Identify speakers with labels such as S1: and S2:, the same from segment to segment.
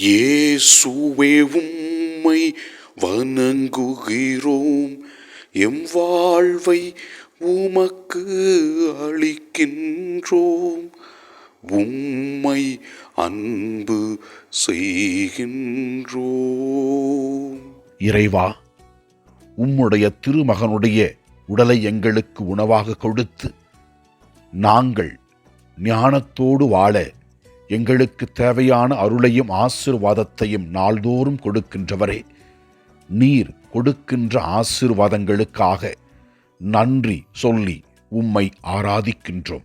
S1: இயேசுவே உம்மை வணங்குகிறோம். எம் வாழ்வை உமக்கு அளிக்கின்றோம். உம்மை அன்பு செய்கின்றோம்.
S2: இறைவா உம்முடைய திருமகனுடைய உடலை எங்களுக்கு உணவாக கொடுத்து நாங்கள் ஞானத்தோடு வாழ எங்களுக்கு தேவையான அருளையும் ஆசீர்வாதத்தையும் நாள்தோறும் கொடுக்கின்றவரே. நீர் கொடுக்கின்ற ஆசீர்வாதங்களுக்காக நன்றி சொல்லி உம்மை ஆராதிக்கின்றோம்.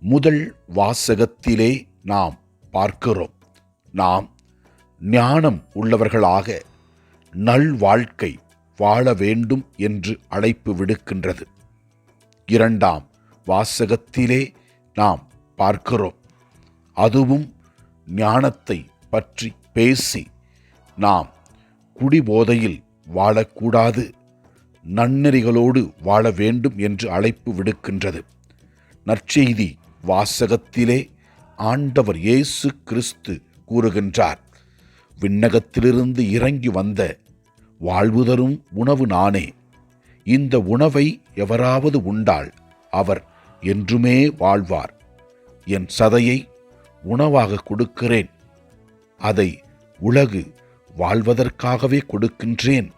S2: முதல் வாசகத்திலே நாம் பார்க்கிறோம். நாம் ஞானம் உள்ளவர்களாக நல் வாழ்க்கை வாழ வேண்டும் என்று அழைப்பு விடுக்கின்றது. இரண்டாம் வாசகத்திலே நாம் பார்க்கிறோம். அதுவும் ஞானத்தை பற்றி பேசி நாம் குடிபோதையில் வாழக்கூடாது. நன்னெறிகளோடு வாழ வேண்டும் என்று அழைப்பு விடுக்கின்றது. நற்செய்தி வாசகத்திலே ஆண்டவர் இயேசு கிறிஸ்து கூறுகின்றார். விண்ணகத்திலிருந்து இறங்கி வந்த வாழ்வு தரும் உணவு நானே. இந்த உணவை எவராவது உண்டால் அவர் என்றுமே வாழ்வார். என் சதையை உணவாக கொடுக்கிறேன். அதை உலகு வாழ்வதற்காகவே கொடுக்கின்றேன்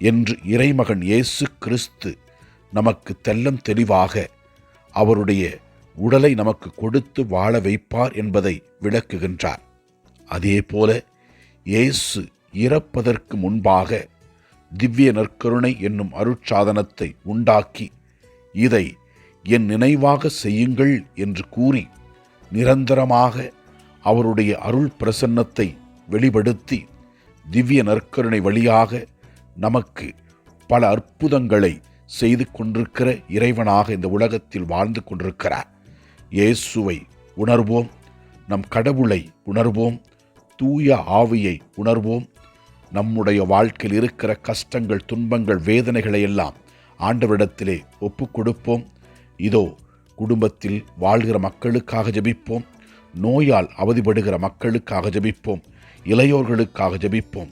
S2: என்று இறைமகன் இயேசு கிறிஸ்து நமக்கு தெல்லம் தெளிவாக அவருடைய உடலை நமக்கு கொடுத்து வாழ வைப்பார் என்பதை விளக்குகின்றார். அதேபோல இயேசு இறப்பதற்கு முன்பாக திவ்ய நற்கருணை என்னும் அருட்சாதனத்தை உண்டாக்கி இதை என் நினைவாக செய்யுங்கள் என்று கூறி நிரந்தரமாக அவருடைய அருள் பிரசன்னத்தை வெளிப்படுத்தி திவ்ய நற்கருணை வழியாக நமக்கு பல அற்புதங்களை செய்து கொண்டிருக்கிற இறைவனாக இந்த உலகத்தில் வாழ்ந்து கொண்டிருக்கிறார். இயேசுவை உணர்வோம் நம் கடவுளை உணர்வோம் தூய ஆவியை உணர்வோம். நம்முடைய வாழ்க்கையில் இருக்கிற கஷ்டங்கள் துன்பங்கள் வேதனைகளை எல்லாம் ஆண்டவரிடத்திலே ஒப்பு கொடுப்போம் இதோ குடும்பத்தில் வாழ்கிற மக்களுக்காக ஜெபிப்போம். நோயால் அவதிப்படுகிற மக்களுக்காக ஜெபிப்போம். இளையோர்களுக்காக ஜெபிப்போம்.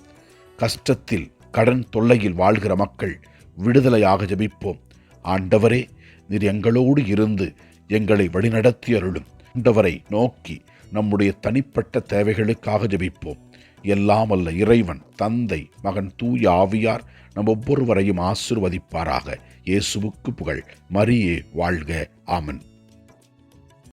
S2: கஷ்டத்தில் கடன் தொல்லையில் வாழ்கிற மக்கள் விடுதலையாக ஜெபிப்போம். ஆண்டவரே நீர் எங்களோடு இருந்து எங்களை வழிநடத்தி அருளும். ஆண்டவரை நோக்கி நம்முடைய தனிப்பட்ட தேவைகளுக்காக ஜெபிப்போம். எல்லாம் அல்ல இறைவன் தந்தை மகன் தூய ஆவியார் நம் ஒவ்வொருவரையும் ஆசிர்வதிப்பாராக. இயேசுவுக்கு புகழ். மரியே வாழ்க. ஆமன்.